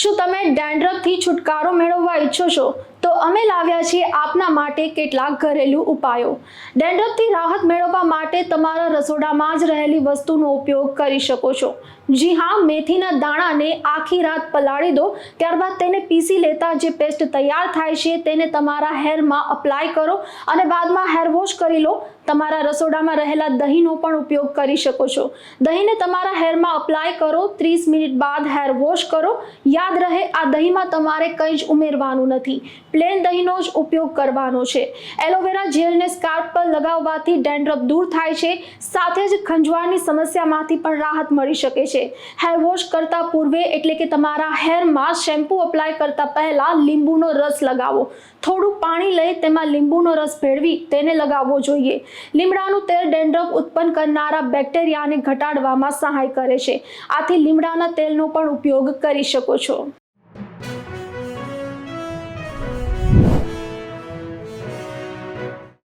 શું તમે ડેન્ડ્રફથી છુટકારો મેળવવા ઈચ્છો છો? તો અમે લાવ્યા છીએ આપના માટે કેટલાક ઘરેલું ઉપાયો. ડેન્ડ્રફથી રાહત મેળવવા માટે તમારા રસોડામાં જ રહેલી વસ્તુનો ઉપયોગ કરી શકો છો. જી હા, મેથીના દાણાને આખી રાત પલાળી દો, ત્યારબાદ તેને પીસી લેતા જે પેસ્ટ તૈયાર થાય છે તેને તમારા હેરમાં અપ્લાય કરો અને બાદમાં હેર વોશ કરી લો. તમારા રસોડામાં રહેલા દહીંનો પણ ઉપયોગ કરી શકો છો. દહીંને તમારા હેરમાં અપ્લાય કરો, ત્રીસ મિનિટ બાદ હેર વોશ કરો યાદ રહે, આ દહીંમાં તમારે કંઈ જ ઉમેરવાનું નથી. પ્લેન દહીંનો જ ઉપયોગ કરવાનો છે. એલોવેરા જેલને સ્કાર્પ પર લગાવવાથી ડેન્ડ્રફ દૂર થાય છે, સાથે જ ખંજવાળની સમસ્યામાંથી પણ રાહત મળી શકે છે. હેર વોશ કરતા પૂર્વે એટલે કે તમારા હેરમાં શેમ્પૂ અપ્લાય કરતા પહેલાં લીંબુનો રસ લગાવો. થોડું પાણી લઈ તેમાં લીંબુનો રસ ભેળવી તેને લગાવવો જોઈએ. લીમડાનું તેલ ડેન્ડ્રફ ઉત્પન્ન કરનારા બેક્ટેરિયાને ઘટાડવામાં સહાય કરે છે. આથી લીમડાના તેલનો પણ ઉપયોગ કરી શકો છો. sure.